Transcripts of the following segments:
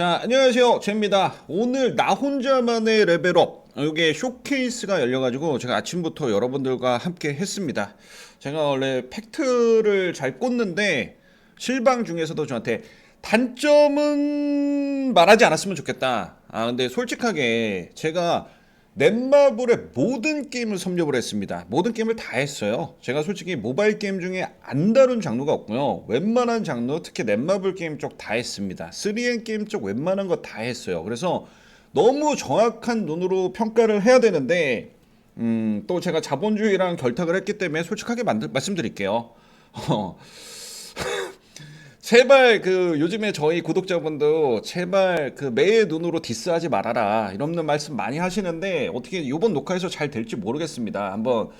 자, 안녕하세요. 제입니다. 오늘 나 혼자만의 레벨업. 이게 쇼케이스가 열려가지고 제가 아침부터 여러분들과 함께 했습니다. 제가 원래 팩트를 잘 꽂는데 실방 중에서도 저한테 단점은 말하지 않았으면 좋겠다. 아, 근데 솔직하게 제가 넷마블의 모든 게임을 섭렵을 했습니다. 모든 게임을 다 했어요. 제가 솔직히 모바일 게임 중에 안 다룬 장르가 없고요. 웬만한 장르, 특히 넷마블 게임 쪽 다 했습니다. 3N 게임 쪽 웬만한 거 다 했어요. 그래서 너무 정확한 눈으로 평가를 해야 되는데, 음, 또 제가 자본주의랑 결탁을 했기 때문에 솔직하게 만들, 말씀드릴게요. 어, 제발 그 요즘에 저희 구독자분도 제발 그 매의 눈으로 디스하지 말아라 이런 말씀 많이 하시는데 어떻게 이번 녹화에서 잘 될지 모르겠습니다. 한번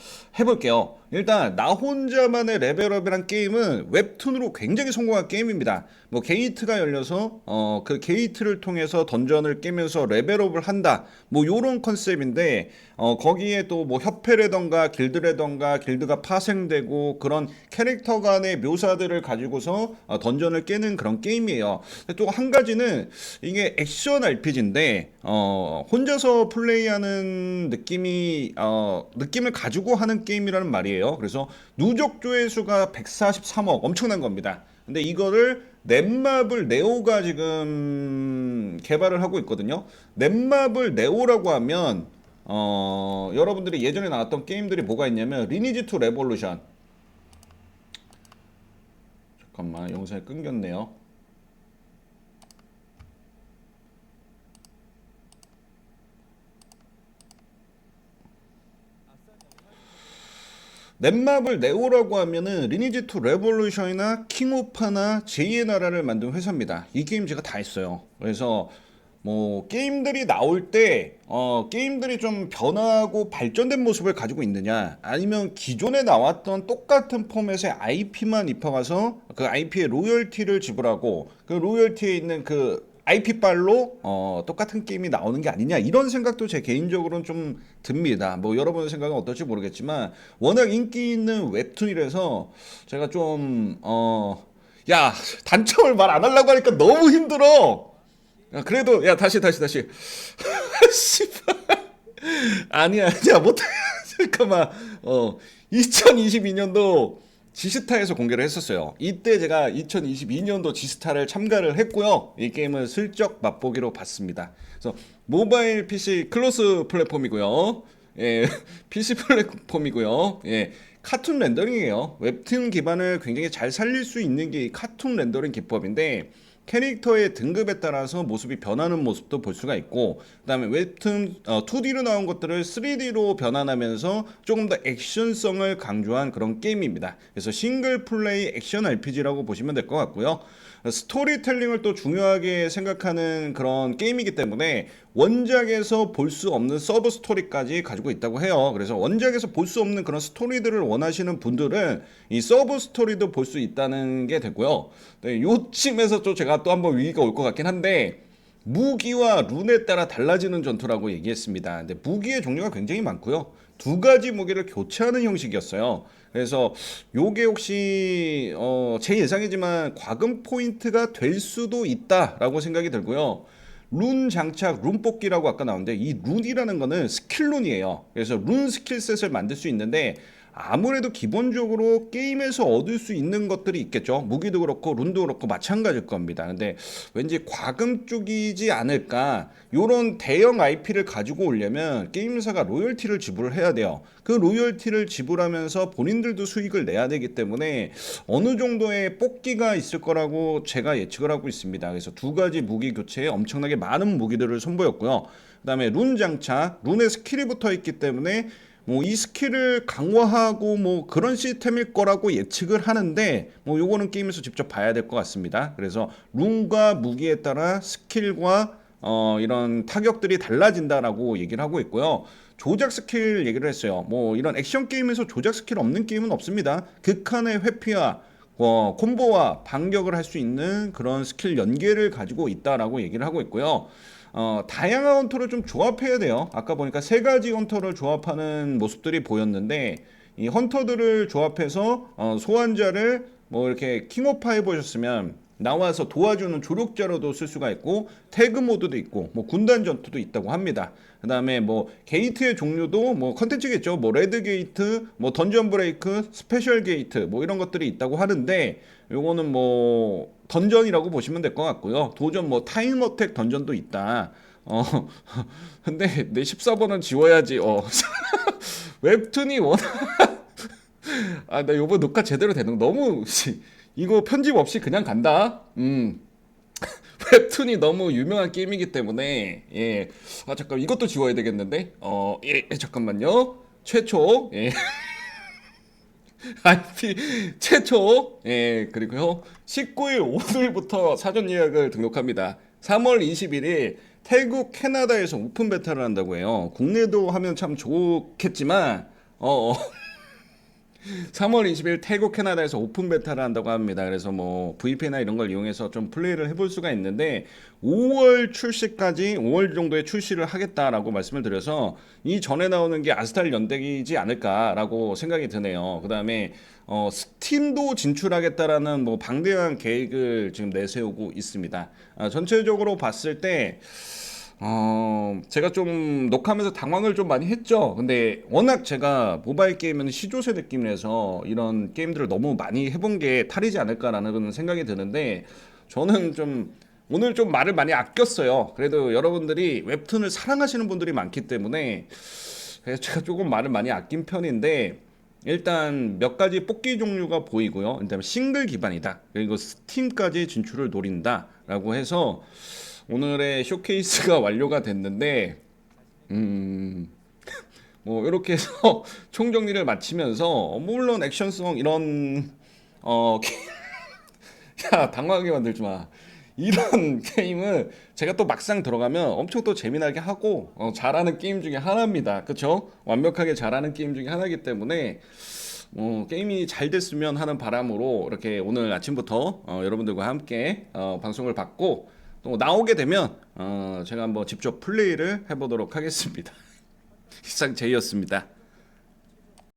해볼게요. 일단 나 혼자만의 레벨업이란 게임은 웹툰으로 굉장히 성공한 게임입니다. 뭐 게이트가 열려서 어 그 게이트를 통해서 던전을 깨면서 레벨업을 한다. 뭐 요런 컨셉인데 어 거기에 또 뭐 협회라던가 길드라던가 길드가 파생되고 그런 캐릭터 간의 묘사들을 가지고서 어, 던전 을 깨는 그런 게임이에요. 또 한 가지는 이게 액션 RPG인데 어 혼자서 플레이하는 느낌이 어 느낌을 가지고 하는 게임이라는 말이에요. 그래서 누적 조회수가 143억 엄청난 겁니다. 근데 이거를 넷마블 네오가 지금 개발을 하고 있거든요. 넷마블 네오라고 하면 어 여러분들이 예전에 나왔던 게임들이 뭐가 있냐면 리니지 2 레볼루션 잠깐만 영상이 끊겼네요. 넷마블 네오라고 하면은 리니지 2 레볼루션이나 킹오파나 제이의 나라를 만든 회사입니다. 이 게임 제가 다 했어요. 그래서 뭐 게임들이 나올 때 어, 게임들이 좀 변화하고 발전된 모습을 가지고 있느냐 아니면 기존에 나왔던 똑같은 포맷의 IP만 입혀가서 그 IP의 로열티를 지불하고 그 로열티에 있는 그 IP 빨로 어, 똑같은 게임이 나오는 게 아니냐 이런 생각도 제 개인적으로는 좀 듭니다. 뭐 여러분의 생각은 어떨지 모르겠지만 워낙 인기 있는 웹툰이라서 제가 좀 어, 야 단점을 말 안 하려고 하니까 너무 힘들어. 야, 그래도 야 다시 다시 다시 씨발 아니야 아니야 못해 잠깐만 어 2022년도 지스타에서 공개를 했었어요. 이때 제가 2022년도 지스타를 참가를 했고요. 이 게임을 슬쩍 맛보기로 봤습니다. 그래서 모바일 PC 클로스 플랫폼이고요. 예, PC 플랫폼이고요. 예, 카툰 렌더링이에요. 웹툰 기반을 굉장히 잘 살릴 수 있는 게이 카툰 렌더링 기법인데 캐릭터의 등급에 따라서 모습이 변하는 모습도 볼 수가 있고 그다음에 웹툰 어, 2D로 나온 것들을 3D로 변환하면서 조금 더 액션성을 강조한 그런 게임입니다. 그래서 싱글 플레이 액션 RPG라고 보시면 될 것 같고요. 스토리텔링을 또 중요하게 생각하는 그런 게임이기 때문에 원작에서 볼 수 없는 서브 스토리까지 가지고 있다고 해요. 그래서 원작에서 볼 수 없는 그런 스토리들을 원하시는 분들은 이 서브 스토리도 볼 수 있다는 게 되고요. 네, 요쯤에서 또 제가 또 한번 위기가 올 것 같긴 한데 무기와 룬에 따라 달라지는 전투라고 얘기했습니다. 근데 무기의 종류가 굉장히 많고요. 두 가지 무기를 교체하는 형식이었어요. 그래서 요게 혹시 어, 제 예상이지만 과금 포인트가 될 수도 있다라고 생각이 들고요. 룬 장착, 룬 뽑기라고 아까 나왔는데 이 룬이라는 거는 스킬 룬이에요. 그래서 룬 스킬셋을 만들 수 있는데 아무래도 기본적으로 게임에서 얻을 수 있는 것들이 있겠죠. 무기도 그렇고 룬도 그렇고 마찬가지일 겁니다. 근데 왠지 과금 쪽이지 않을까. 요런 대형 IP를 가지고 오려면 게임사가 로열티를 지불을 해야 돼요. 그 로열티를 지불하면서 본인들도 수익을 내야 되기 때문에 어느 정도의 뽑기가 있을 거라고 제가 예측을 하고 있습니다. 그래서 두 가지 무기 교체에 엄청나게 많은 무기들을 선보였고요. 그다음에 룬 장착, 룬에 스킬이 붙어 있기 때문에 뭐 이 스킬을 강화하고 뭐 그런 시스템일 거라고 예측을 하는데 뭐 요거는 게임에서 직접 봐야 될 것 같습니다. 그래서 룬과 무기에 따라 스킬과 어 이런 타격들이 달라진다라고 얘기를 하고 있고요. 조작 스킬 얘기를 했어요. 뭐 이런 액션 게임에서 조작 스킬 없는 게임은 없습니다. 극한의 회피와 어, 콤보와 반격을 할 수 있는 그런 스킬 연계를 가지고 있다라고 얘기를 하고 있고요. 어, 다양한 헌터를 좀 조합해야 돼요. 아까 보니까 세 가지 헌터를 조합하는 모습들이 보였는데 이 헌터들을 조합해서 어, 소환자를 뭐 이렇게 킹오파 해보셨으면 나와서 도와주는 조력자로도 쓸 수가 있고 태그 모드도 있고 뭐 군단 전투도 있다고 합니다. 그다음에 뭐 게이트의 종류도 뭐 컨텐츠겠죠. 뭐 레드 게이트, 뭐 던전 브레이크, 스페셜 게이트 뭐 이런 것들이 있다고 하는데 요거는 뭐 던전이라고 보시면 될 것 같고요. 도전 뭐 타임 어택 던전도 있다. 어 근데 내 14번은 지워야지. 어 웹툰이 워낙 아나 요번 녹화 제대로 되는 거 너무 씨, 이거 편집 없이 그냥 간다. 음. 웹툰이 너무 유명한 게임이기 때문에 예. 아 잠깐 이것도 지워야 되겠는데. 어, 예, 예, 잠깐만요. 최초 예. IP 최초 예 그리고요 19일 오늘부터 사전 예약을 등록합니다 3월 21일 태국 캐나다에서 오픈 베타를 한다고 해요 국내도 하면 참 좋겠지만 어, 어. 3월 20일 태국 캐나다에서 오픈 베타를 한다고 합니다. 그래서 뭐 VPN이나 이런 걸 이용해서 좀 플레이를 해볼 수가 있는데 5월 출시까지 5월 정도에 출시를 하겠다라고 말씀을 드려서 이 전에 나오는 게 아스탈 연대기지 않을까라고 생각이 드네요. 그다음에 어, 스팀도 진출하겠다라는 뭐 방대한 계획을 지금 내세우고 있습니다. 아, 전체적으로 봤을 때 어, 제가 좀 녹화하면서 당황을 좀 많이 했죠. 근데 워낙 제가 모바일 게임은 시조새 느낌이라서 이런 게임들을 너무 많이 해본 게 탈이지 않을까라는 생각이 드는데 저는 좀 오늘 좀 말을 많이 아꼈어요. 그래도 여러분들이 웹툰을 사랑하시는 분들이 많기 때문에 제가 조금 말을 많이 아낀 편인데 일단 몇 가지 뽑기 종류가 보이고요. 일단 싱글 기반이다. 그리고 스팀까지 진출을 노린다라고 해서 오늘의 쇼케이스가 완료가 됐는데 음. 뭐 이렇게 해서 총정리를 마치면서 물론 액션성 이런 어 게- 야 당황하게 만들지 마 이런 게임은 제가 또 막상 들어가면 엄청 또 재미나게 하고 어, 잘하는 게임 중에 하나입니다 그쵸 완벽하게 잘하는 게임 중에 하나이기 때문에 어, 게임이 잘 됐으면 하는 바람으로 이렇게 오늘 아침부터 어, 여러분들과 함께 어, 방송을 받고 또 나오게 되면 어, 제가 한번 직접 플레이를 해보도록 하겠습니다. 이상 제이였습니다.